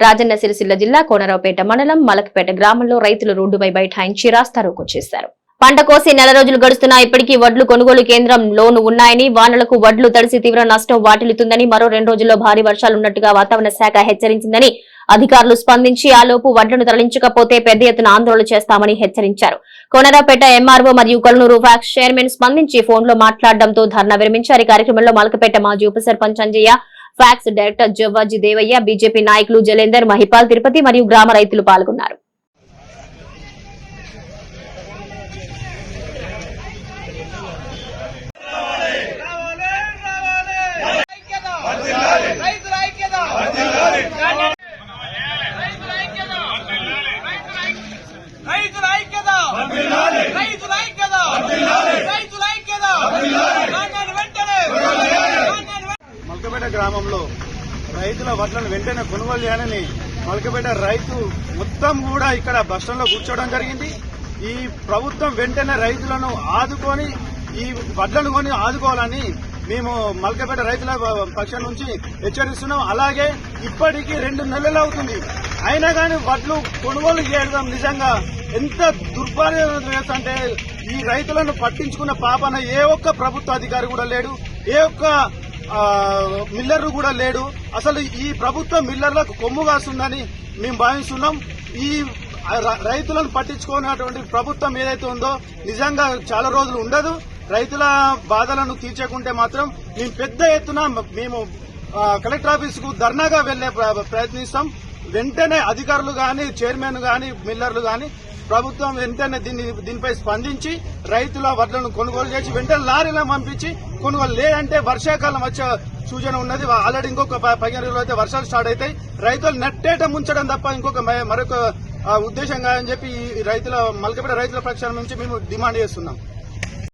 రాజన్న సిరిసిల్ల జిల్లా కోనరావుపేట మండలం మలకపేట గ్రామంలో రైతులు రోడ్డుపై బైఠాయించి రాస్తారోకు చేశారు. పంట కోసి నెల రోజులు గడుస్తున్నా ఇప్పటికీ వడ్లు కొనుగోలు కేంద్రంలోను ఉన్నాయని వానలకు వడ్లు తడిసి తీవ్ర నష్టం వాటిల్లుతుందని మరో రెండు రోజుల్లో భారీ వర్షాలు ఉన్నట్టుగా వాతావరణ శాఖ హెచ్చరించిందని అధికారులు స్పందించి ఆలోపు వడ్లను తరలించకపోతే పెద్ద ఎత్తున ఆందోళన చేస్తామని హెచ్చరించారు. కోనరాపేట ఎంఆర్ఓ మరియు కొలనూరు ఫ్యాక్స్ చైర్మన్ స్పందించి ఫోన్లో మాట్లాడడంతో ధర్నా విరమించారు. ఈ కార్యక్రమంలో మలకపేట మాజీ ఉప sarpanch Anjaiah PACS director Javvaji Devaiah BJP నాయకులు జలేందర్ మహిపాల్ తిరుపతి మరియు గ్రామ రైతులు పాల్గొన్నారు రావాలి రావాలి ఐక్యత రైతుల ఐక్యత రైతుల ఐక్యత రైతుల ఐక్యత రైతుల ఐక్యత రైతుల ఐక్యత ధాన్యాన్ని వెంటనే ధాన్యాన్ని వెంటనే మల్కపేట గ్రామంలో రైతుల వడ్లను వెంటనే కొనుగోలు చేయాలని మల్కపేట రైతు మొత్తం కూడా ఇక్కడ బస్టాండ్లో కూర్చోవడం జరిగింది. ఈ ప్రభుత్వం వెంటనే రైతులను ఆదుకొని ఈ వడ్లను కొని ఆదుకోవాలని మేము మల్కపేట రైతుల పక్షం నుంచి హెచ్చరిస్తున్నాం. అలాగే ఇప్పటికీ రెండు నెలలు అవుతుంది. అయినా కానీ వడ్లు కొనుగోలు చేయడం నిజంగా ఎంత దుర్భాగ్యం అంటే ఈ రైతులను పట్టించుకున్న పాపన ఏ ఒక్క ప్రభుత్వ అధికారి కూడా లేడు. ఏ ఒక్క మిల్లర్ కూడా లేడు. అసలు ఈ ప్రభుత్వం మిల్లర్లకు కొమ్ము కాస్తుందని మేము భావిస్తున్నాం. ఈ రైతులను పట్టించుకున్నటువంటి ప్రభుత్వం ఏదైతే ఉందో నిజంగా చాలా రోజులు ఉండదు. రైతుల బాధలను తీర్చకుంటే మాత్రం మేము పెద్ద ఎత్తున మేము కలెక్టర్ ఆఫీస్కు ధర్నాగా వెళ్ళే ప్ర- ప్రయత్నిస్తాం. వెంటనే అధికారులు గాని చైర్మన్ గాని మిల్లర్లు గాని ప్రభుత్వం వెంటనే దీన్ని దీనిపై స్పందించి రైతుల వడ్లను కొనుగోలు చేసి వెంటనే లారీలో పంపించి కొనుగోలు లేదంటే వర్షాకాలం వచ్చే సూచన ఉన్నది. ఆల్రెడీ ఇంకొక ప- పదిహేను రోజులు అయితే వర్షాలు స్టార్ట్ అవుతాయి. రైతులు నెట్టేట ముంచడం తప్ప ఇంకొక మరొక ఉద్దేశంగా ఉద్దేశం కాదని చెప్పి ఈ రైతుల మల్కపేట రైతుల పక్షాల నుంచి మేము డిమాండ్ చేస్తున్నాం.